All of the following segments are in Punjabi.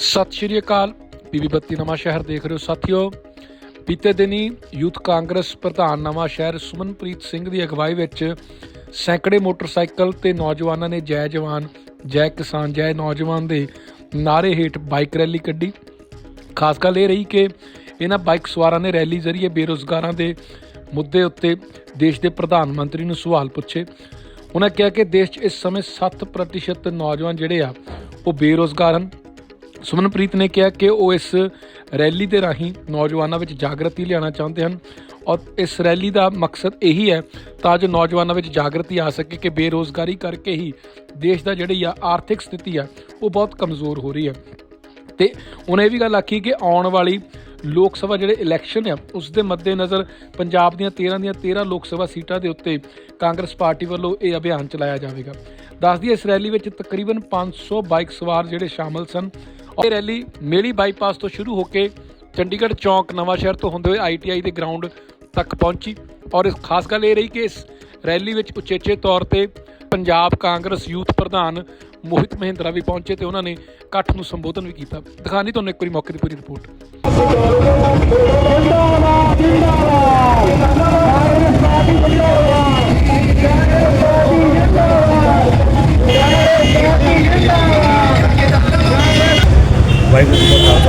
ਸਤਿ ਸ਼੍ਰੀ ਅਕਾਲ। ਪੀਵੀ ਬੱਤੀ ਨਵਾਂ ਸ਼ਹਿਰ ਦੇਖ ਰਹੇ ਹੋ ਸਾਥੀਓ। ਬੀਤੇ ਦਿਨੀ ਯੂਥ ਕਾਂਗਰਸ ਪ੍ਰਧਾਨ ਨਵਾਂ ਸ਼ਹਿਰ ਸੁਮਨਪ੍ਰੀਤ ਸਿੰਘ ਦੀ ਅਗਵਾਈ ਵਿੱਚ ਸੈਂਕੜੇ ਮੋਟਰਸਾਈਕਲ ਤੇ ਨੌਜਵਾਨਾਂ ਨੇ ਜੈ ਜਵਾਨ, ਜੈ ਕਿਸਾਨ, ਜੈ ਨੌਜਵਾਨ ਦੇ ਨਾਰੇ ਹੇਠ ਬਾਈਕ ਰੈਲੀ ਕੱਢੀ। ਖਾਸ ਗੱਲ ਇਹ ਰਹੀ ਕਿ ਇਹਨਾਂ ਬਾਈਕ ਸਵਾਰਾਂ ਨੇ ਰੈਲੀ ਜ਼ਰੀਏ ਬੇਰੁਜ਼ਗਾਰਾਂ ਦੇ ਮੁੱਦੇ ਉੱਤੇ ਦੇਸ਼ ਦੇ ਪ੍ਰਧਾਨ ਮੰਤਰੀ ਨੂੰ ਸਵਾਲ ਪੁੱਛੇ। ਉਹਨਾਂ ਕਿਹਾ ਕਿ ਦੇਸ਼ 'ਚ ਇਸ ਸਮੇਂ 7% ਨੌਜਵਾਨ ਜਿਹੜੇ ਆ, ਉਹ ਬੇਰੁਜ਼ਗਾਰ ਹਨ। ਸੁਮਨਪ੍ਰੀਤ ਨੇ ਕਿਹਾ ਕਿ ਉਹ ਇਸ ਰੈਲੀ ਦੇ ਰਾਹੀਂ ਨੌਜਵਾਨਾਂ ਵਿੱਚ ਜਾਗਰਤੀ ਲਿਆਉਣਾ ਚਾਹੁੰਦੇ ਹਨ ਔਰ ਇਸ ਰੈਲੀ ਦਾ ਮਕਸਦ ਇਹੀ ਹੈ ਤਾਂ ਜੋ ਨੌਜਵਾਨਾਂ ਵਿੱਚ ਜਾਗਰਤੀ ਆ ਸਕੇ ਕਿ ਬੇਰੋਜ਼ਗਾਰੀ ਕਰਕੇ ਹੀ ਦੇਸ਼ ਦਾ ਜਿਹੜੀ ਆ ਆਰਥਿਕ ਸਥਿਤੀ ਆ, ਉਹ ਬਹੁਤ ਕਮਜ਼ੋਰ ਹੋ ਰਹੀ ਹੈ। ਤੇ ਉਹਨੇ ਇਹ ਵੀ ਗੱਲ ਆਖੀ ਕਿ ਆਉਣ ਵਾਲੀ ਲੋਕ ਸਭਾ ਜਿਹੜੇ ਇਲੈਕਸ਼ਨ ਆ, ਉਸ ਦੇ ਮੱਦੇਨਜ਼ਰ ਪੰਜਾਬ ਦੀਆਂ 13 ਦੀਆਂ 13 ਲੋਕ ਸਭਾ ਸੀਟਾਂ ਦੇ ਉੱਤੇ ਕਾਂਗਰਸ ਪਾਰਟੀ ਵੱਲੋਂ ਇਹ ਅਭਿਆਨ ਚਲਾਇਆ ਜਾਵੇਗਾ। ਦੱਸਦੀ ਇਸ ਰੈਲੀ ਵਿੱਚ ਤਕਰੀਬਨ 500 ਬਾਈਕ ਸਵਾਰ ਜਿਹੜੇ ਸ਼ਾਮਲ ਸਨ। ਇਹ ਰੈਲੀ ਮੇਲੀ ਬਾਈਪਾਸ ਤੋਂ ਸ਼ੁਰੂ ਹੋ ਕੇ ਚੰਡੀਗੜ੍ਹ ਚੌਂਕ ਨਵਾਂ ਸ਼ਹਿਰ ਤੋਂ ਹੁੰਦੇ ਹੋਏ ਆਈਟੀਆਈ ਦੇ ਗਰਾਊਂਡ ਤੱਕ ਪਹੁੰਚੀ। ਔਰ ਇਸ ਖਾਸ ਗੱਲ ਇਹ ਰਹੀ ਕਿ ਇਸ ਰੈਲੀ ਵਿੱਚ ਉਚੇਚੇ ਤੌਰ ਤੇ ਪੰਜਾਬ ਕਾਂਗਰਸ ਯੂਥ ਪ੍ਰਧਾਨ ਮੋਹਿਤ ਮਹਿੰਦਰਾ ਵੀ ਪਹੁੰਚੇ ਤੇ ਉਹਨਾਂ ਨੇ ਇਕੱਠ ਨੂੰ ਸੰਬੋਧਨ ਵੀ ਕੀਤਾ। ਦਿਖਾਣੀ ਤੁਹਾਨੂੰ ਇੱਕ ਵਾਰੀ ਮੌਕੇ ਦੀ ਪੂਰੀ ਰਿਪੋਰਟ।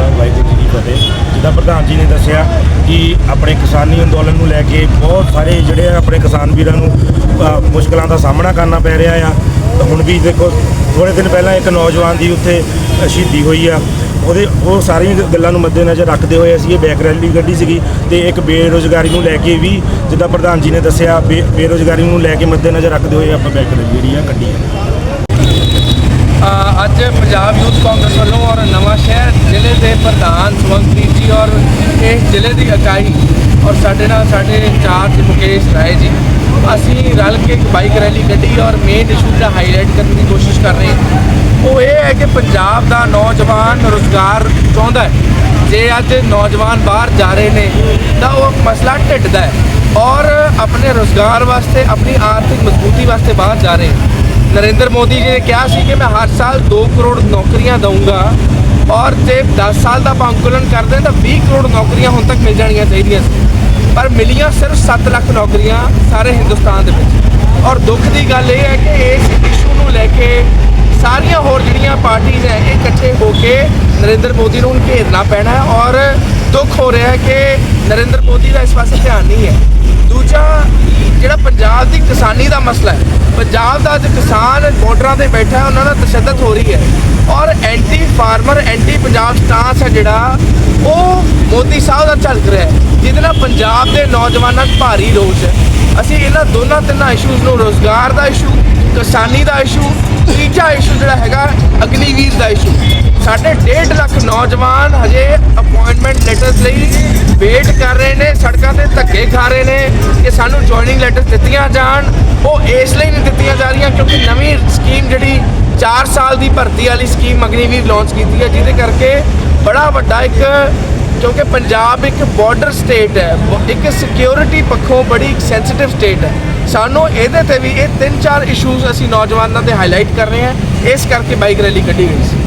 ਖਾਲਸਾ ਵਾਹਿਗੁਰੂ ਜੀ ਕੀ ਫਤਿਹ। ਜਿੱਦਾਂ ਪ੍ਰਧਾਨ ਜੀ ਨੇ ਦੱਸਿਆ ਕਿ ਆਪਣੇ ਕਿਸਾਨੀ ਅੰਦੋਲਨ ਨੂੰ ਲੈ ਕੇ ਬਹੁਤ ਸਾਰੇ ਜਿਹੜੇ ਆ ਆਪਣੇ ਕਿਸਾਨ ਵੀਰਾਂ ਨੂੰ ਮੁਸ਼ਕਲਾਂ ਦਾ ਸਾਹਮਣਾ ਕਰਨਾ ਪੈ ਰਿਹਾ ਆ। ਤਾਂ ਹੁਣ ਵੀ ਦੇਖੋ ਥੋੜੇ ਦਿਨ ਪਹਿਲਾਂ ਇੱਕ ਨੌਜਵਾਨ ਦੀ ਉੱਥੇ ਸ਼ਹੀਦੀ ਹੋਈ ਆ। ਉਹਦੇ, ਉਹ ਸਾਰੀਆਂ ਗੱਲਾਂ ਨੂੰ ਮੱਦੇਨਜ਼ਰ ਰੱਖਦੇ ਹੋਏ ਅਸੀਂ ਇਹ ਬੈਕ ਰੈਲੀ ਕੱਢੀ ਸੀਗੀ ਤੇ ਇੱਕ ਬੇਰੁਜ਼ਗਾਰੀ ਨੂੰ ਲੈ ਕੇ ਵੀ, ਜਿੱਦਾਂ ਪ੍ਰਧਾਨ ਜੀ ਨੇ ਦੱਸਿਆ, ਬੇ- ਬੇਰੁਜ਼ਗਾਰੀ ਨੂੰ ਲੈ ਕੇ ਮੱਦੇਨਜ਼ਰ ਰੱਖਦੇ ਹੋਏ ਆਪਾਂ ਬੈਕ ਰੈਲੀ ਜਿਹੜੀ ਆ ਕੱਢੀ ਹੈ ਅੱਜ ਪੰਜਾਬ ਯੂਥ ਕਾਂਗਰਸ ਵੱਲੋਂ ਔਰ ਨਵਾਂ ਸ਼ਹਿਰ ਦੇ ਪ੍ਰਧਾਨ ਸੁਮਨਪ੍ਰੀਤ ਜੀ ਔਰ ਇਸ ਜ਼ਿਲ੍ਹੇ ਦੀ ਇਕਾਈ ਔਰ ਸਾਡੇ ਨਾਲ ਸਾਡੇ ਇੰਚਾਰਜ ਮੁਕੇਸ਼ ਰਾਏ ਜੀ। ਅਸੀਂ ਰਲ ਕੇ ਇੱਕ ਬਾਈਕ ਰੈਲੀ ਕੱਢੀ ਔਰ ਮੇਨ ਇਸ਼ੂ ਦਾ ਹਾਈਲਾਈਟ ਕਰਨ ਦੀ ਕੋਸ਼ਿਸ਼ ਕਰ ਰਹੇ ਹਾਂ, ਉਹ ਇਹ ਹੈ ਕਿ ਪੰਜਾਬ ਦਾ ਨੌਜਵਾਨ ਰੁਜ਼ਗਾਰ ਚਾਹੁੰਦਾ ਹੈ। ਜੇ ਅੱਜ ਨੌਜਵਾਨ ਬਾਹਰ ਜਾ ਰਹੇ ਨੇ, ਤਾਂ ਉਹ ਮਸਲਾ ਢਿੱਡ ਦਾ ਹੈ ਔਰ ਆਪਣੇ ਰੁਜ਼ਗਾਰ ਵਾਸਤੇ, ਆਪਣੀ ਆਰਥਿਕ ਮਜ਼ਬੂਤੀ ਵਾਸਤੇ ਬਾਹਰ ਜਾ ਰਹੇ ਨਰਿੰਦਰ ਮੋਦੀ ਜੀ ਨੇ ਕਿਹਾ ਸੀ ਕਿ ਮੈਂ ਹਰ ਸਾਲ 2 ਕਰੋੜ ਨੌਕਰੀਆਂ ਦਊਂਗਾ। ਔਰ ਜੇ 10 ਸਾਲ ਦਾ ਆਪਾਂ ਅੰਕੁਲਨ ਕਰਦੇ ਹਾਂ ਤਾਂ 20 ਕਰੋੜ ਨੌਕਰੀਆਂ ਹੁਣ ਤੱਕ ਮਿਲ ਜਾਣੀਆਂ ਚਾਹੀਦੀਆਂ ਸੀ। ਪਰ ਮਿਲੀਆਂ ਸਿਰਫ 7 ਲੱਖ ਨੌਕਰੀਆਂ ਸਾਰੇ ਹਿੰਦੁਸਤਾਨ ਦੇ ਵਿੱਚ। ਔਰ ਦੁੱਖ ਦੀ ਗੱਲ ਇਹ ਹੈ ਕਿ ਇਸ ਇਸ਼ੂ ਨੂੰ ਲੈ ਕੇ ਸਾਰੀਆਂ ਹੋਰ ਜਿਹੜੀਆਂ ਪਾਰਟੀਆਂ ਹੈ, ਇਹ ਇਕੱਠੇ ਹੋ ਕੇ ਨਰਿੰਦਰ ਮੋਦੀ ਨੂੰ ਘੇਰਨਾ ਪੈਣਾ ਹੈ ਔਰ ਦੁੱਖ ਹੋ ਰਿਹਾ ਹੈ ਕਿ ਨਰਿੰਦਰ ਮੋਦੀ ਦਾ ਇਸ ਪਾਸੇ ਧਿਆਨ ਨਹੀਂ ਹੈ। ਦੂਜਾ ਜਿਹੜਾ ਪੰਜਾਬ ਦੀ ਕਿਸਾਨੀ ਦਾ ਮਸਲਾ ਹੈ, ਪੰਜਾਬ ਦਾ ਅੱਜ ਕਿਸਾਨ ਬਾਰਡਰਾਂ ਤੇ ਬੈਠਾ ਉਹਨਾਂ ਨਾਲ ਤਸ਼ੱਦਦ ਹੋ ਰਹੀ ਹੈ। ਔਰ anti farmer, anti Punjab stance ਹੈ ਜਿਹੜਾ, ਉਹ ਮੋਦੀ ਸਾਹਿਬ ਦਾ ਝਲਕ ਰਿਹਾ ਹੈ, ਜਿਹਦੇ ਨਾਲ ਪੰਜਾਬ ਦੇ ਨੌਜਵਾਨਾਂ 'ਚ ਭਾਰੀ ਰੋਸ ਹੈ। ਅਸੀਂ ਇਹਨਾਂ ਦੋਨਾਂ ਤਿੰਨਾਂ ਇਸ਼ੂਜ਼ ਨੂੰ ਰੋਜ਼ਗਾਰ ਦਾ ਇਸ਼ੂ ਕਿਸਾਨੀ ਦਾ ਇਸ਼ੂ ਤੀਜਾ ਇਸ਼ੂ ਜਿਹੜਾ ਹੈਗਾ, ਅਗਨੀਵੀਰ ਦਾ ਇਸ਼ੂ ਸਾਡੇ 1.5 ਲੱਖ ਨੌਜਵਾਨ ਹਜੇ ਅਪਾਇੰਟਮੈਂਟ ਲੈਟਰਸ ਲਈ ਵੇਟ ਕਰ ਰਹੇ ਨੇ, ਸੜਕਾਂ ਤੇ ਧੱਕੇ ਖਾ ਰਹੇ ਨੇ ਕਿ ਸਾਨੂੰ ਜੁਆਇਨਿੰਗ ਲੈਟਰ ਦਿੱਤੀਆਂ ਜਾਣ। ਉਹ ਇਸ ਲਈ ਨਹੀਂ ਦਿੱਤੀਆਂ ਜਾ ਰਹੀਆਂ ਕਿਉਂਕਿ ਨਵੀਂ ਸਕੀਮ ਜਿਹੜੀ 4 ਸਾਲ ਦੀ ਭਰਤੀ ਵਾਲੀ ਸਕੀਮ ਅਗਨੀਵੀਰ ਲਾਂਚ ਕੀਤੀ ਹੈ, ਜਿਹਦੇ ਕਰਕੇ ਬੜਾ ਵੱਡਾ ਇੱਕ, ਕਿਉਂਕਿ ਪੰਜਾਬ ਇੱਕ ਬਾਰਡਰ ਸਟੇਟ ਹੈ ਇੱਕ ਸਿਕਿਉਰਿਟੀ ਪੱਖੋਂ ਬੜੀ ਸੈਂਸਿਟਿਵ ਸਟੇਟ ਹੈ। ਸਾਨੂੰ ਇਹਦੇ ਤੇ ਵੀ ਇਹ ਤਿੰਨ ਚਾਰ ਇਸ਼ੂਜ਼ ਅਸੀਂ ਨੌਜਵਾਨਾਂ ਤੇ ਹਾਈਲਾਈਟ ਕਰ ਰਹੇ ਹਾਂ, ਇਸ ਕਰਕੇ ਬਾਈਕ ਰੈਲੀ ਕੱਢੀ ਗਈ ਸੀ।